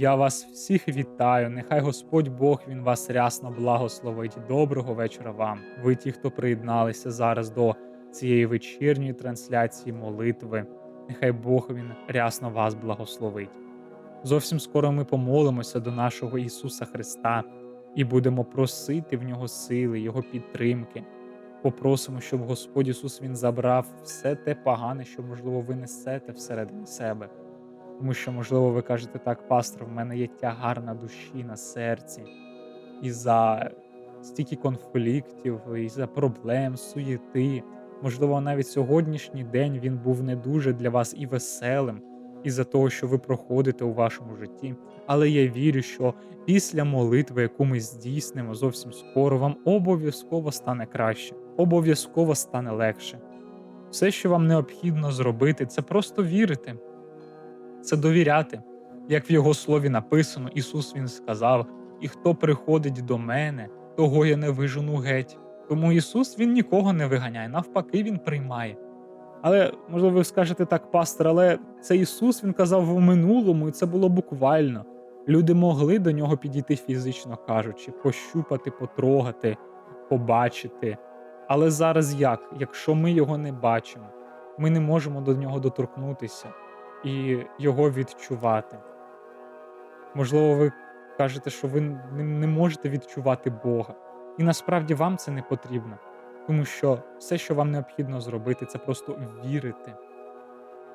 Я вас всіх вітаю. Нехай Господь Бог він вас рясно благословить. Доброго вечора вам. Ви ті, хто приєдналися зараз до цієї вечірньої трансляції молитви. Нехай Бог він рясно вас благословить. Зовсім скоро ми помолимося до нашого Ісуса Христа і будемо просити в нього сили, Його підтримки. Попросимо, щоб Господь Ісус Він забрав все те погане, що, можливо, ви несете всередині себе. Тому що, можливо, ви кажете так, пастор, в мене є тягар на душі, на серці, і за стільки конфліктів, і за проблем, суєти. Можливо, навіть сьогоднішній день він був не дуже для вас і веселим, із-за того, що ви проходите у вашому житті. Але я вірю, що після молитви, яку ми здійснимо зовсім скоро, вам обов'язково стане краще, обов'язково стане легше. Все, що вам необхідно зробити, це просто вірити це довіряти. Як в його слові написано, Ісус Він сказав: І хто приходить до мене, того я не вижену геть. Тому Ісус Він нікого не виганяє, навпаки, Він приймає. Але, можливо, ви скажете так, пастор, але це Ісус Він казав в минулому, і це було буквально. Люди могли до нього підійти фізично кажучи, пощупати, потрогати, побачити. Але зараз як? Якщо ми його не бачимо, ми не можемо до нього доторкнутися і його відчувати. Можливо, ви кажете, що ви не, можете відчувати Бога. І насправді вам це не потрібно, тому що все, що вам необхідно зробити, це просто вірити.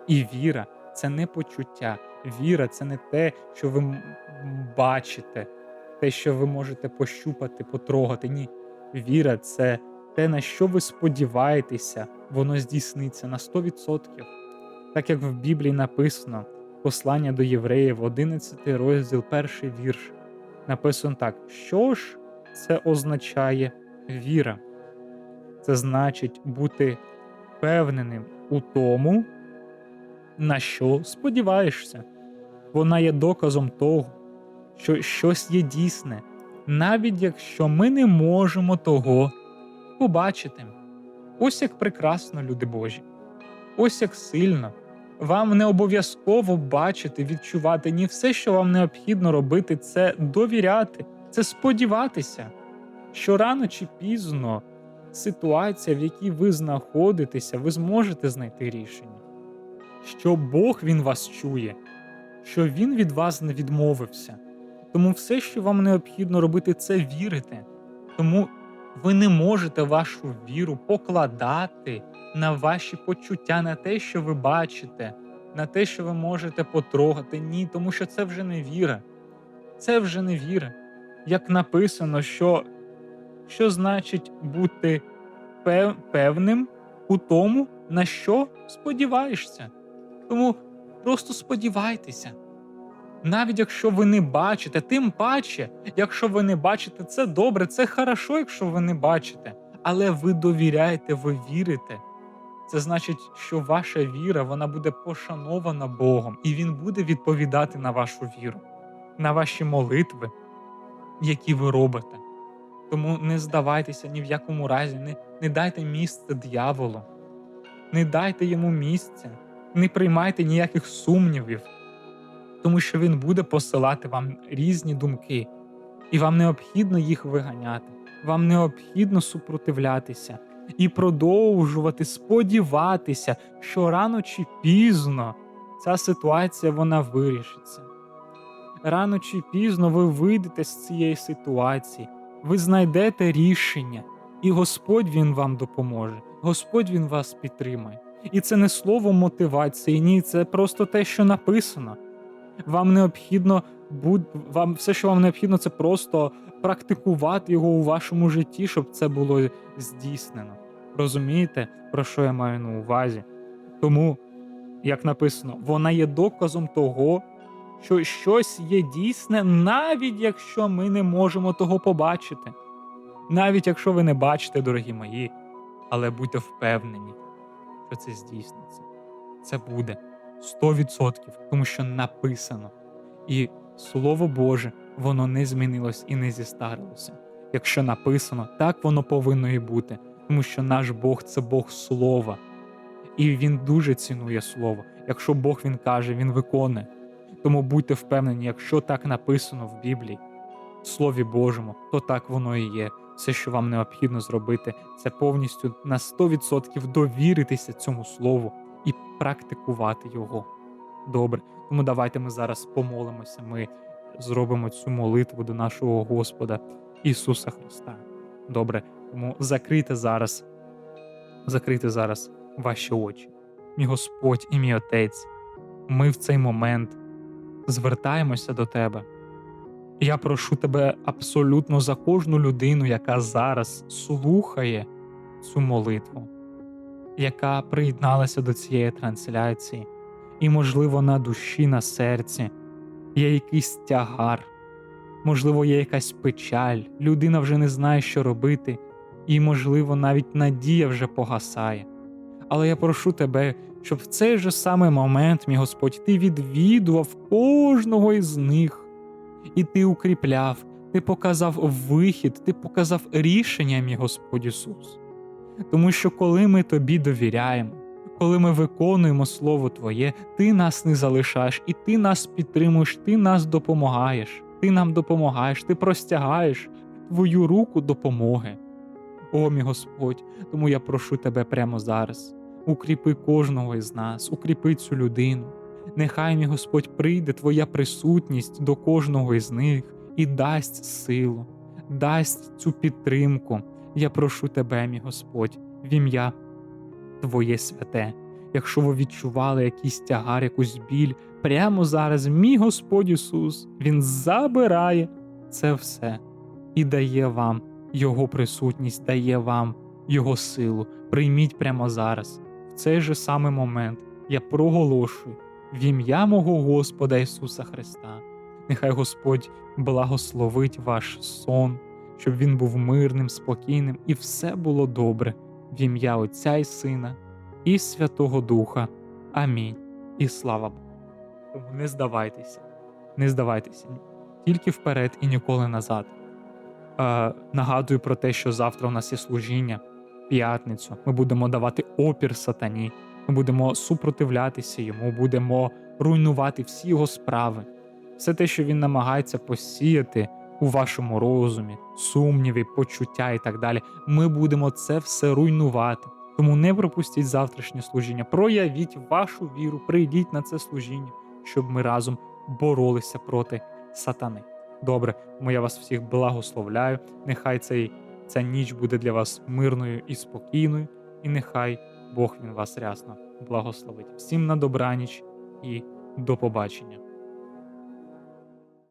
І віра це не почуття. Віра це не те, що ви бачите, те, що ви можете пощупати, потрогати. Ні. Віра це те, на що ви сподіваєтеся, воно здійсниться на 100%. Так як в Біблії написано, послання до євреїв, 11 розділ, перший вірш. Написано так: що ж це означає віра? Це значить бути впевненим у тому, на що сподіваєшся. Вона є доказом того, що щось є дійсне, навіть якщо ми не можемо того побачити. Ось як прекрасно, люди Божі, ось як сильно. Вам не обов'язково бачити, відчувати ні все, що вам необхідно робити, це довіряти, це сподіватися, що рано чи пізно ситуація, в якій ви знаходитеся, ви зможете знайти рішення, що Бог він вас чує, що Він від вас не відмовився. Тому все, що вам необхідно робити, це вірити. Тому ви не можете вашу віру покладати на ваші почуття, на те, що ви бачите, на те, що ви можете потрогати. Ні, тому що це вже не віра. Це вже не віра. Як написано, що, що значить бути певним у тому, на що сподіваєшся. Тому просто сподівайтеся. Навіть якщо ви не бачите, тим паче, якщо ви не бачите, це добре, це хорошо, якщо ви не бачите. Але ви довіряєте, ви вірите. Це значить, що ваша віра вона буде пошанована Богом, і Він буде відповідати на вашу віру, на ваші молитви, які ви робите. Тому не здавайтеся ні в якому разі, не, не дайте місце дияволу, не дайте йому місця, не приймайте ніяких сумнівів, тому що він буде посилати вам різні думки, і вам необхідно їх виганяти, вам необхідно супротивлятися і продовжувати сподіватися, що рано чи пізно ця ситуація вона вирішиться. Рано чи пізно ви вийдете з цієї ситуації, ви знайдете рішення, і Господь Він вам допоможе. Господь Він вас підтримає. І це не слово мотивації, ні, це просто те, що написано. Вам необхідно вам все, що вам необхідно, це просто практикувати його у вашому житті, щоб це було здійснено. Розумієте, про що я маю на увазі? Тому, як написано, вона є доказом того, що щось є дійсне, навіть якщо ми не можемо того побачити. Навіть якщо ви не бачите, дорогі мої, але будьте впевнені, що це здійсниться. Це буде 100%, тому що написано. І Слово Боже, воно не змінилось і не зістарилося. Якщо написано, так воно повинно і бути, тому що наш Бог це Бог Слова. І він дуже цінує слово. Якщо Бог він каже, він виконує. Тому будьте впевнені, якщо так написано в Біблії, в Слові Божому, то так воно і є. Все, що вам необхідно зробити, це повністю на 100% довіритися цьому слову і практикувати його. Добре, тому давайте ми зараз помолимося. Ми зробимо цю молитву до нашого Господа Ісуса Христа. Добре, тому закрийте зараз, закрийте зараз ваші очі. Мій Господь і мій Отець, ми в цей момент звертаємося до Тебе. Я прошу тебе абсолютно за кожну людину, яка зараз слухає цю молитву, яка приєдналася до цієї трансляції, і, можливо, на душі, на серці є якийсь тягар, можливо, є якась печаль, людина вже не знає, що робити, і, можливо, навіть надія вже погасає. Але я прошу тебе, щоб в цей же самий момент, мій Господь, ти відвідував кожного із них і ти укріпляв, ти показав вихід, ти показав рішення, мій Господь Ісус. Тому що коли ми тобі довіряємо, коли ми виконуємо Слово Твоє, ти нас не залишаєш, і ти нас підтримуєш, ти нас допомагаєш, ти нам допомагаєш, ти простягаєш твою руку допомоги. О, мій Господь, тому я прошу тебе прямо зараз. Укріпи кожного із нас, укріпи цю людину. Нехай, мій Господь, прийде Твоя присутність до кожного із них і дасть силу, дасть цю підтримку. Я прошу Тебе, мій Господь, в ім'я Твоє святе. Якщо ви відчували якийсь тягар, якусь біль, прямо зараз, мій Господь Ісус, Він забирає це все і дає вам Його присутність, дає вам Його силу. Прийміть прямо зараз, в цей же самий момент. Я проголошую в ім'я мого Господа Ісуса Христа. Нехай Господь благословить ваш сон, щоб він був мирним, спокійним, і все було добре в ім'я Отця і Сина і Святого Духа. Амінь. І слава Богу. Тому не здавайтеся, не здавайтеся тільки вперед і ніколи назад. Е, нагадую про те, що завтра у нас є служіння, п'ятницю. Ми будемо давати опір сатані. Ми будемо супротивлятися йому, будемо руйнувати всі його справи, все те, що він намагається посіяти у вашому розумі, сумніви, почуття і так далі. Ми будемо це все руйнувати. Тому не пропустіть завтрашнє служіння. Проявіть вашу віру, прийдіть на це служіння, щоб ми разом боролися проти сатани. Добре, тому я вас всіх благословляю. Нехай цей, ця ніч буде для вас мирною і спокійною, і нехай Бог він вас рясно благословить. Всім на добраніч і до побачення.